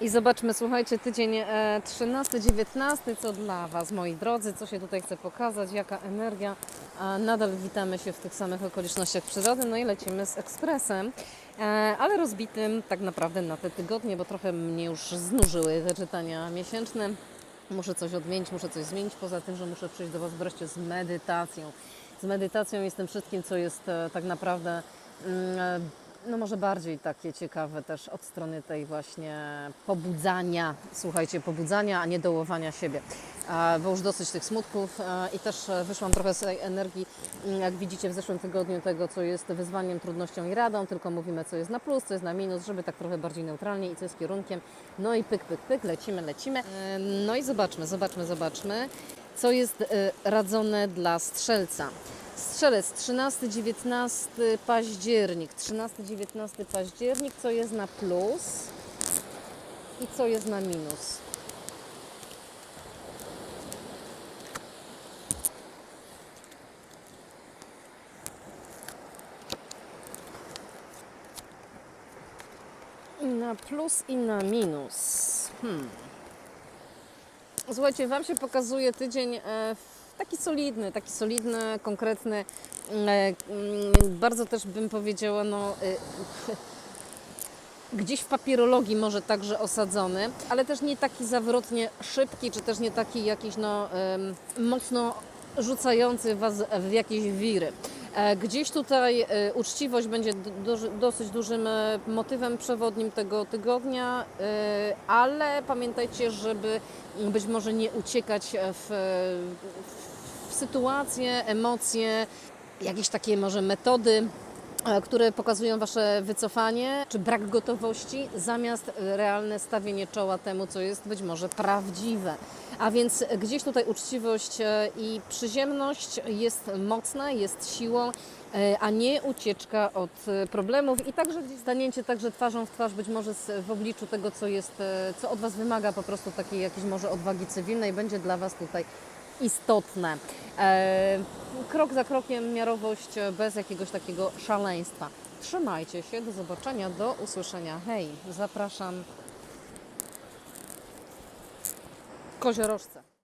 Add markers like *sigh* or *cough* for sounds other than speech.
I zobaczmy, słuchajcie, tydzień e, 13-19, co dla Was, moi drodzy, co się tutaj chce pokazać, jaka energia. A nadal witamy się w tych samych okolicznościach przyrody, no i lecimy z ekspresem, e, ale rozbitym tak naprawdę na te tygodnie, bo trochę mnie już znużyły te czytania miesięczne. Muszę coś odmienić, muszę coś zmienić, poza tym, że muszę przyjść do Was wreszcie z medytacją. Z medytacją i z tym wszystkim, co jest e, tak naprawdę mm, e, no może bardziej takie ciekawe też od strony tej właśnie pobudzania, słuchajcie, pobudzania, a nie dołowania siebie. Bo już dosyć tych smutków a, i też e, wyszłam trochę z tej energii, mm, jak widzicie w zeszłym tygodniu, tego co jest wyzwaniem, trudnością i radą, tylko mówimy co jest na plus, co jest na minus, żeby tak trochę bardziej neutralnie i co jest kierunkiem. No i pyk, pyk, pyk, lecimy, lecimy. E, No i zobaczmy, zobaczmy, zobaczmy, co jest e, radzone dla strzelca. Strzelec 13-19 październik. 13-19 październik, co jest na plus i co jest na minus. Na plus i na minus. Hmm. Słuchajcie, Wam się pokazuje tydzień e, taki solidny, taki solidny, konkretny, e, mm, bardzo też bym powiedziała, no, e, *laughs* gdzieś w papierologii może także osadzony, ale też nie taki zawrotnie szybki, czy też nie taki jakiś no, mocno rzucający Was w jakieś wiry. E, Gdzieś tutaj uczciwość będzie dosyć dużym motywem przewodnim tego tygodnia, ale pamiętajcie, żeby być może nie uciekać w, w sytuacje, emocje, jakieś takie może metody, e, które pokazują Wasze wycofanie czy brak gotowości, zamiast realne stawienie czoła temu, co jest być może prawdziwe. A więc gdzieś tutaj uczciwość e, i przyziemność jest mocna, jest siłą, e, a nie ucieczka od problemów i także gdzieś stanięcie także twarzą w twarz być może w obliczu tego, co jest, co od Was wymaga po prostu takiej jakiejś może odwagi cywilnej, będzie dla Was tutaj istotne. E, krok za krokiem miarowość bez jakiegoś takiego szaleństwa. Trzymajcie się, do zobaczenia, do usłyszenia. Hej, zapraszam. Koziorożce.